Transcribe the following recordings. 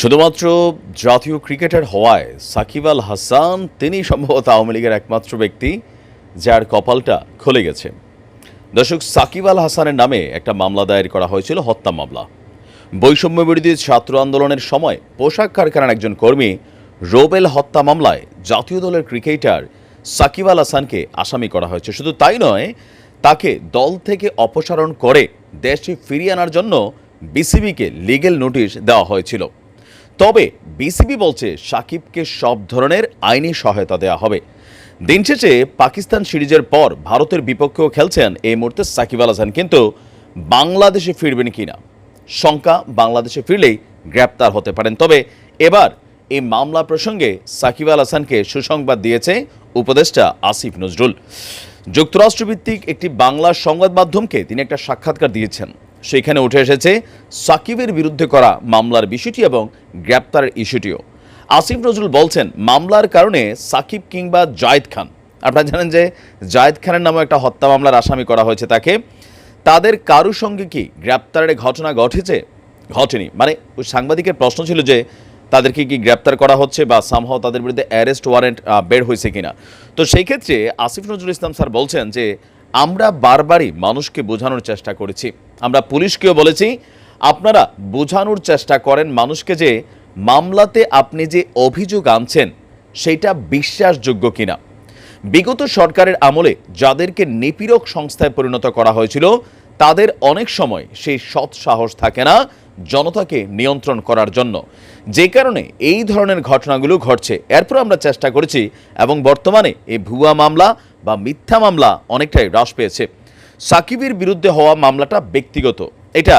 শুধুমাত্র জাতীয় ক্রিকেটার হওয়ায় সাকিব আল হাসান তিনি সম্ভবত আওয়ামী লীগের একমাত্র ব্যক্তি যার কপালটা খুলে গেছে। দর্শক, সাকিব আল হাসানের নামে একটা মামলা দায়ের করা হয়েছিল, হত্যা মামলা। বৈষম্য বিরোধী ছাত্র আন্দোলনের সময় পোশাক কারখানার একজন কর্মী রোবেল হত্যা মামলায় জাতীয় দলের ক্রিকেটার সাকিব আল হাসানকে আসামি করা হয়েছে। শুধু তাই নয়, তাকে দল থেকে অপসারণ করে দেশে ফিরিয়ে আনার জন্য বিসিবিকে লিগেল নোটিশ দেওয়া হয়েছিল। তবে বিসিবি বলছে সাকিবকে সব ধরনের আইনি সহায়তা দেওয়া হবে। দিন শেষে পাকিস্তান সিরিজের পর ভারতের বিপক্ষেও খেলছেন এই মুহূর্তে সাকিব আল হাসান, কিন্তু বাংলাদেশে ফিরবেন কিনা? শঙ্কা, বাংলাদেশে ফিরলেই গ্রেপ্তার হতে পারেন। তবে এবার এই মামলা প্রসঙ্গে সাকিব আল হাসানকে সুসংবাদ দিয়েছে উপদেষ্টা আসিফ নজরুল। যুক্তরাষ্ট্রভিত্তিক একটি বাংলা সংবাদ মাধ্যমকে তিনি একটা সাক্ষাৎকার দিয়েছেন। সেখানে উঠে এসেছে সাকিবের বিরুদ্ধে করা মামলার বিষয়টি এবং গ্রেপ্তারের ইস্যুটিও। আসিফ নজরুল বলছেন, মামলার কারণে সাকিব কিংবা জায়েদ খান। আপনারা জানেন যে জায়েদ খানের নামে একটা হত্যা মামলার আসামি করা হয়েছে তাকে। তাদের কারুর সঙ্গে কি গ্রেপ্তারের ঘটনা ঘটেছে? ঘটেনি। মানে ওই সাংবাদিকের প্রশ্ন ছিল যে তাদেরকে কি গ্রেপ্তার করা হচ্ছে বা সামহাও তাদের বিরুদ্ধে অ্যারেস্ট ওয়ারেন্ট বের হয়েছে কিনা। তো সেই ক্ষেত্রে আসিফ নজরুল ইসলাম স্যার বলছেন যে আমরা বারবারই মানুষকে বোঝানোর চেষ্টা করেছি। আমরা পুলিশকেও বলেছি, আপনারা বোঝানোর চেষ্টা করেন মানুষকে যে মামলাতে আপনি যে অভিযোগ আনছেন, সেটা বিশ্বাসযোগ্য কিনা। বিগত সরকারের আমলে যাদেরকে নিপীড়ক সংস্থায় পরিণত করা হয়েছিল, তাদের অনেক সময় সেই সৎ সাহস থাকে না জনতাকে নিয়ন্ত্রণ করার জন্য। যে কারণে এই ধরনের ঘটনাগুলো ঘটছে। এরপর আমরা চেষ্টা করেছি এবং বর্তমানে এই ভুয়া মামলা বা মিথ্যা মামলা অনেকটাই হ্রাস পেয়েছে। সাকিবের বিরুদ্ধে হওয়া মামলাটা ব্যক্তিগত। এটা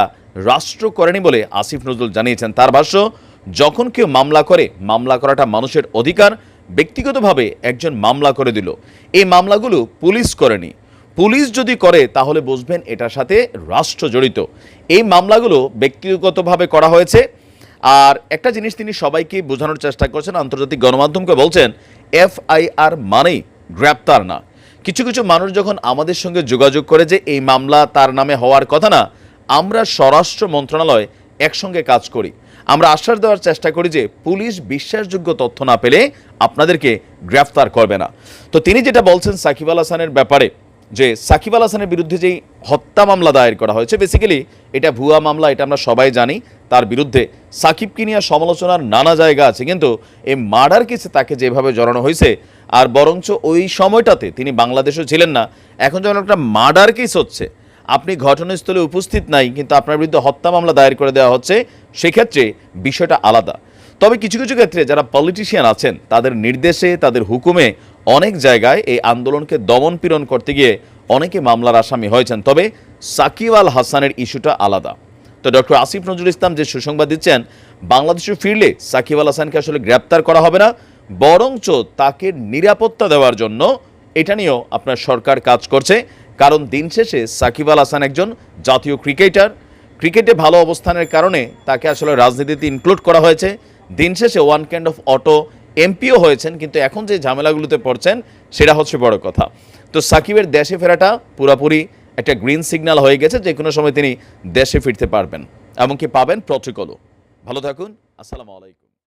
রাষ্ট্র করেনি বলে আসিফ নজরুল জানিয়েছেন। তার ভাষ্য, যখন কেউ মামলা করে, মামলা করাটা মানুষের অধিকার, ব্যক্তিগতভাবে একজন মামলা করে দিল। এই মামলাগুলো পুলিশ করেনি। পুলিশ যদি করে, তাহলে বুঝবেন এটার সাথে রাষ্ট্র জড়িত। এই মামলাগুলো ব্যক্তিগতভাবে করা হয়েছে। আর একটা জিনিস তিনি সবাইকে বোঝানোর চেষ্টা করছেন, আন্তর্জাতিক গণমাধ্যমকে বলছেন, এফআইআর মানেই গ্রেপ্তার না। কিছু কিছু মানুষ যখন আমাদের সঙ্গে যোগাযোগ করে যে এই মামলা তার নামে হওয়ার কথা না, আমরা স্বরাষ্ট্র মন্ত্রণালয় একসঙ্গে কাজ করি। আমরা আশ্বাস দেওয়ার চেষ্টা করি যে পুলিশ বিশ্বাসযোগ্য তথ্য না পেলে আপনাদেরকে গ্রেফতার করবে না। তো তিনি যেটা বলছেন সাকিব আল হাসানের ব্যাপারে যে সাকিব আল হাসানের বিরুদ্ধে যেই হত্যা মামলা দায়ের করা হয়েছে বেসিক্যালি এটা ভুয়া মামলা, এটা আমরা সবাই জানি, তার বিরুদ্ধে সাকিবকে নিয়ে সমালোচনার নানা জায়গা আছে, কিন্তু এই মার্ডার কেসে তাকে যেভাবে জড়ানো হয়েছে, আর বরঞ্চ ওই সময়টাতে তিনি বাংলাদেশেও ছিলেন না, এখন যখন একটা মার্ডার কেস হচ্ছে, আপনি ঘটনাস্থলে উপস্থিত নাই, কিন্তু আপনার বিরুদ্ধে হত্যা মামলা দায়ের করে দেওয়া হচ্ছে, সেক্ষেত্রে বিষয়টা আলাদা। তবে কিছু কিছু ক্ষেত্রে যারা পলিটিশিয়ান আছেন, তাদের নির্দেশে, তাদের হুকুমে অনেক জায়গায় এই আন্দোলনকে দমন পীড়ন করতে গিয়ে অনেকে মামলার আসামি হয়েছেন। তবে সাকিব আল হাসানের ইস্যুটা আলাদা। তো ডক্টর আসিফ নজরুল ইসলাম যে সুসংবাদ দিচ্ছেন, বাংলাদেশে ফিরলে সাকিব আল হাসানকে আসলে গ্রেপ্তার করা হবে না, বরঞ্চ তাকে নিরাপত্তা দেওয়ার জন্য এটা নিয়েও আপনার সরকার কাজ করছে। কারণ দিন শেষে সাকিব আল হাসান একজন জাতীয় ক্রিকেটার। ক্রিকেটে ভালো অবস্থানের কারণে তাকে আসলে রাজনীতিতে ইনক্লুড করা হয়েছে। দিন শেষে one kind of auto MPO হয়েছেন, কিন্তু এখন যে ঝামেলাগুলোতে পড়ছেন, সেটা হচ্ছে বড় কথা। তো সাকিবের দেশে ফেরাটা পুরাপুরি একটা গ্রিন সিগন্যাল হয়ে গেছে, যে কোনো সময় তিনি দেশে ফিরতে পারবেন, এমনকি পাবেন প্রটোকলও ভালো থাকুন, আসসালামু আলাইকুম।